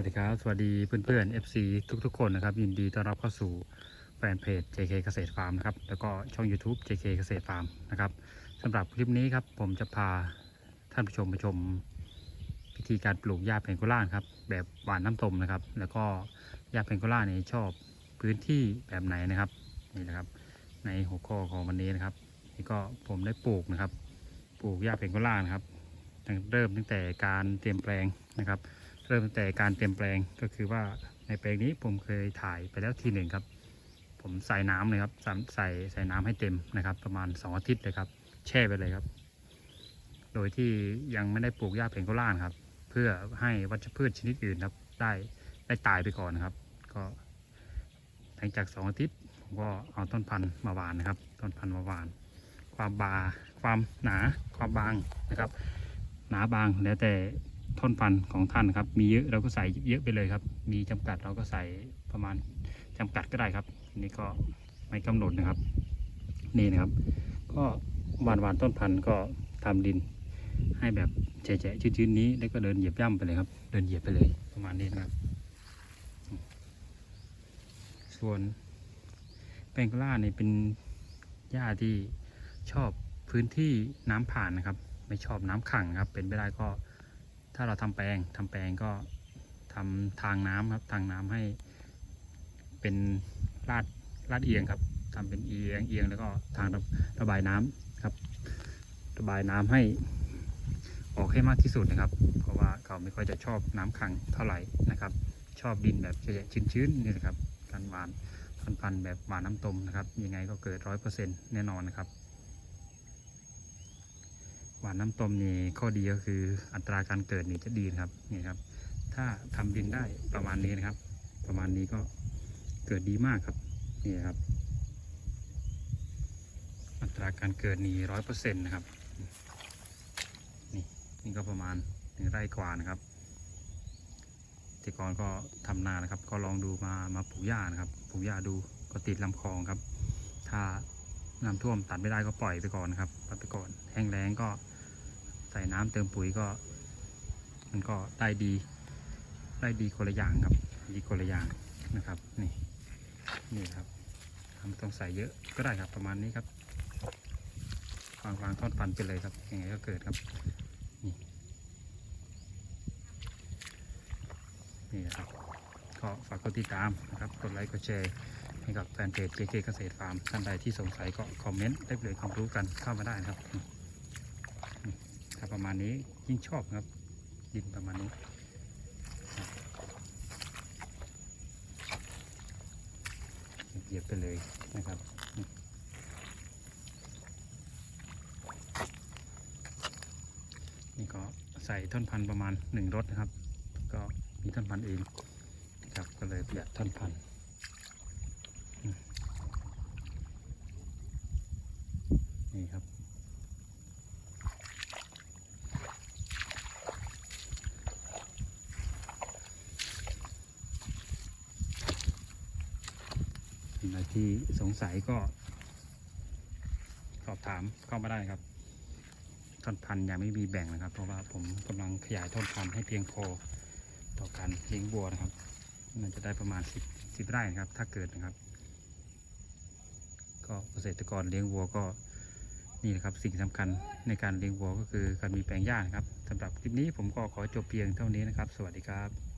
วัสดีครับ สวัสดีเพื่อนๆ FC ทุกๆ คนนะครับ ยินดีต้อนรับเข้าสู่แฟนเพจ JK เกษตรฟาร์มนะครับ แล้วก็ช่อง YouTube JK เกษตรฟาร์มนะครับสำหรับคลิปนี้ครับ ผมจะพาท่านผู้ชมไปชมวิธีการปลูกหญ้าเพนโกล่าครับ แบบหวานน้ำตมนะครับ แล้วก็หญ้าเพนโกล่าเนี่ยชอบพื้นที่แบบไหนนะครับนี่นะครับ ในหัวข้อของวันนี้นะครับนี่ก็ผมได้ปลูกนะครับ ปลูกหญ้าเพนโกล่านะครับตั้งเริ่มตั้งแต่การเตรียมแปลงนะครับ เริ่มตั้งแต่การเตรียมแปลงก็คือว่าในแปลงนี้ผมเคยถ่ายไปแล้วทีหนึ่งครับ ผมใส่น้ำเลยครับใส่ใส่น้ำให้เต็มนะครับ ประมาณ 2 อาทิตย์เลยครับ แช่ไปเลยครับ โดยที่ยังไม่ได้ปลูกหญ้าเพนโกล่านครับ เพื่อให้วัชพืชชนิดอื่นครับได้ได้ตายไปก่อนนะครับ ก็หลังจาก 2 อาทิตย์ผมก็เอาต้นพันธุ์มาหวานนะครับ ต้นพันธุ์มาหวาน ความบา ความหนา ความบางนะครับ หนาบางแล้วแต่ ท่อนพันธุ์ของท่านครับ มีเยอะเราก็ใส่เยอะไปเลยครับ มีจำกัดเราก็ใส่ประมาณจำกัดก็ได้ครับนนี้ก็ไม่กำหนดนะครับ นี่นะครับ ก็หวานหวานต้นพันธุ์ก็ทำดิน ให้แบบแฉะชื้นๆนี้แล้วก็เดินเหยียบย่ำไปเลยครับ เดินเหยียบไปเลยประมาณนี้นะครับ ส่วนแปงกล่าเนี่ยเป็นหญ้าที่ชอบพื้นที่น้ำผ่านนะครับ ไม่ชอบน้ำขังครับ เป็นไปได้ก็ ถ้าเราทำแปลงทำแปลงก็ทำทางน้ำครับ ทางน้ำให้เป็นลาดลาดเอียงครับทำเป็นเอียงเอียงแล้วก็ทางระระบายน้ำครับ ระบายน้ำให้ออกให้มากที่สุดนะครับ เพราะว่าเขาไม่ค่อยจะชอบน้ำขังเท่าไหร่นะครับ ชอบดินแบบแฉะๆชื้นๆนี่นะครับการหวานพันพันๆแบบหวานน้ำตมนะครับ ยังไงก็เกิดร้อยเปอร์เซ็นต์แน่นอนนะครับ หวานน้ำต้มนี่ข้อดีก็คืออัตราการเกิดนี่จะดีนะครับนี่ครับ ถ้าทำดินได้ประมาณนี้นะครับ ประมาณนี้ก็เกิดดีมากครับนี่ครับ อัตราการเกิดนี่ร้อยเปอร์เซ็นต์นะครับนี่นี่ก็ประมาณหนึ่งไร่กว่านะครับแต่ก่อนก็ทำนานะครับ ก็ลองดูมามาปลูกหญ้านะครับปลูกหญ้าดูก็ติดลำคลองครับ ถ้าน้ำท่วมตัดไม่ได้ก็ปล่อยไปก่อนครับปล่อยไปก่อน แห้งแล้งก็ ใส่น้ำเติมปุ๋ยก็ มันก็ได้ดี ได้ดีคนละอย่างครับ ดีคนละอย่างนะครับ นี่ นี่ครับทำต้องใส่เยอะก็ได้ครับประมาณนี้ครับวางวางทอดฟันไปเลยครับ ยังไงก็เกิดครับ นี่ นี่นะครับ ก็ฝากกดติดตามนะครับ กดไลค์ กดแชร์ให้กับแฟนเพจ JK เกษตรฟาร์ม ท่านใดที่สงสัยก็คอมเมนต์ได้เลยความรู้กันเข้ามาได้นะครับ อืมอืมถ้าประมาณนี้ยิ่งชอบครับดินประมาณนี้เหยียบไปเลยนะครับนี่ก็ใส่ท่อนพันธุ์ประมาณหนึ่งรถนะครับ ก็มีท่อนพันธุ์เองนะครับก็เลยประหยัดท่อนพันธุ์ครับ อะไรที่สงสัยก็ สอบถามเข้ามาได้ครับท่อนพันธุ์ยังไม่มีแบ่งนะครับ เพราะว่าผมกำลังขยายท่อนพันธุ์ให้เพียงพอต่อการเลี้ยงบัวนะครับมันจะได้ประมาณสิบสิบไร่นะครับ ถ้าเกิดนะครับ ก็เกษตรกรเลี้ยงวัวก็นี่นะครับสิ่งสำคัญในการเลี้ยงวัวก็คือการมีแปลงหญ้านะครับสำหรับคลิปนี้ผมก็ขอจบเพียงเท่านี้นะครับ สวัสดีครับ